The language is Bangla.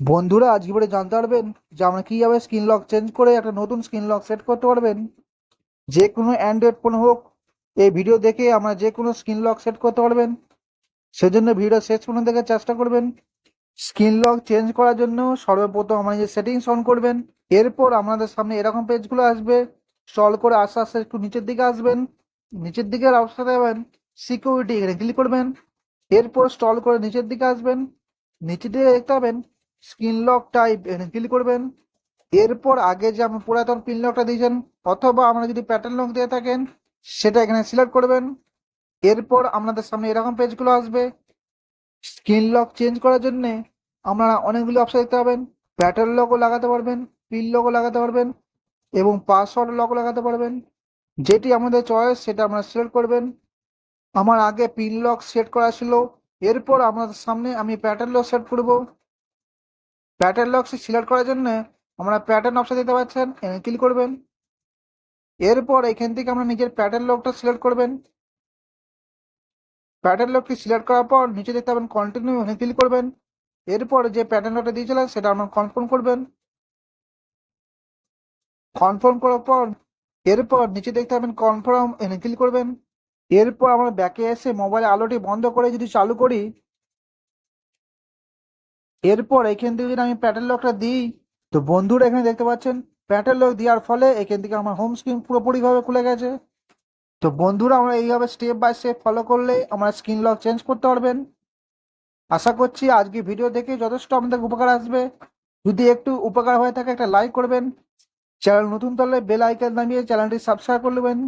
বন্ধুরা, আজকে পরে জানতে পারবেন যে আমরা কীভাবে স্ক্রিন লক চেঞ্জ করে একটা নতুন স্ক্রিন লক সেট করতে পারবেন। যে কোনো অ্যান্ড্রয়েড ফোন হোক, এই ভিডিও দেখে আমরা যে কোনো স্ক্রিন লক সেট করতে পারবেন। সেজন্য ভিডিও শেষ পর্যন্ত দেখে চেষ্টা করবেন। স্ক্রিন লক চেঞ্জ করার জন্য সর্বপ্রথম আমরা যে সেটিংস অন করবেন। এরপর আপনাদের সামনে এরকম পেজগুলো আসবে। স্ক্রল করে আস্তে আস্তে একটু নিচের দিকে আসবেন। নিচের দিকে অবস্থা দেবেন সিকিউরিটি এখানে ক্লিক করবেন। এরপর স্টল করে নিচের দিকে আসবেন। নিচের দিকে দেখতে পাবেন স্ক্রিন লক টাইপ ক্লিক করবেন। এরপর আগে যে আমরা পুরাতন পিন লকটা দিয়েছেন, অথবা আমরা যদি প্যাটার্ন লক দিয়ে থাকেন, সেটা এখানে সিলেক্ট করবেন। এরপর আপনাদের সামনে এরকম পেজগুলো আসবে। স্ক্রিন লক চেঞ্জ করার জন্য আপনারা অনেকগুলো অপশন দেখতে পাবেন। প্যাটার্ন লকও লাগাতে পারবেন পিন লকও লাগাতে পারবেন, এবং পাসওয়ার্ড লকও লাগাতে পারবেন। যেটি আমাদের চয়েস সেটা আপনারা সিলেক্ট করবেন। আমার আগে পিন লক সেট করা ছিল। এরপর আপনাদের সামনে আমি প্যাটার্ন লক সেট করব। প্যাটার্ন লক সিলেক্ট করার জন্য আমরা প্যাটার্ন অপশন দিতে পারছেন ক্লিক করবেন। এরপর এখান থেকে আমরা নিজের প্যাটার্ন লকটা সিলেক্ট করবেন। প্যাটার্ন লকটি সিলেক্ট করার পর নিচে দেখতে পাবেন কন্টিনিউ এখানে ক্লিক করবেন। এরপর যে প্যাটার্ন লকটা দিয়েছিলেন সেটা আপনার কনফার্ম করবেন। কনফার্ম করার পর এরপর নিচে দেখতে পাবেন কনফার্ম এখানে ক্লিক করবেন। এরপর আমরা ব্যাকে এসে মোবাইল আলোটি বন্ধ করে যদি চালু করি এরপর এখান থেকে যদি আমি প্যাটার্ন লকটা দিই, তো বন্ধুরা এখানে দেখতে পাচ্ছেন প্যাটার্ন লক দেওয়ার ফলে এখান থেকে আমার হোম স্ক্রিন পুরোপুরিভাবে খুলে গেছে। তো বন্ধুরা, আমরা এইভাবে স্টেপ বাই স্টেপ ফলো করলে আমরা স্ক্রিন লক চেঞ্জ করতে পারবেন। আশা করছি আজকে ভিডিও দেখে যথেষ্ট আপনাদের উপকার আসবে। যদি একটু উপকার হয়ে থাকে, একটা লাইক করবেন। চ্যানেল নতুন তাহলে বেল আইকন নামিয়ে চ্যানেলটি সাবস্ক্রাইব করে নেবেন।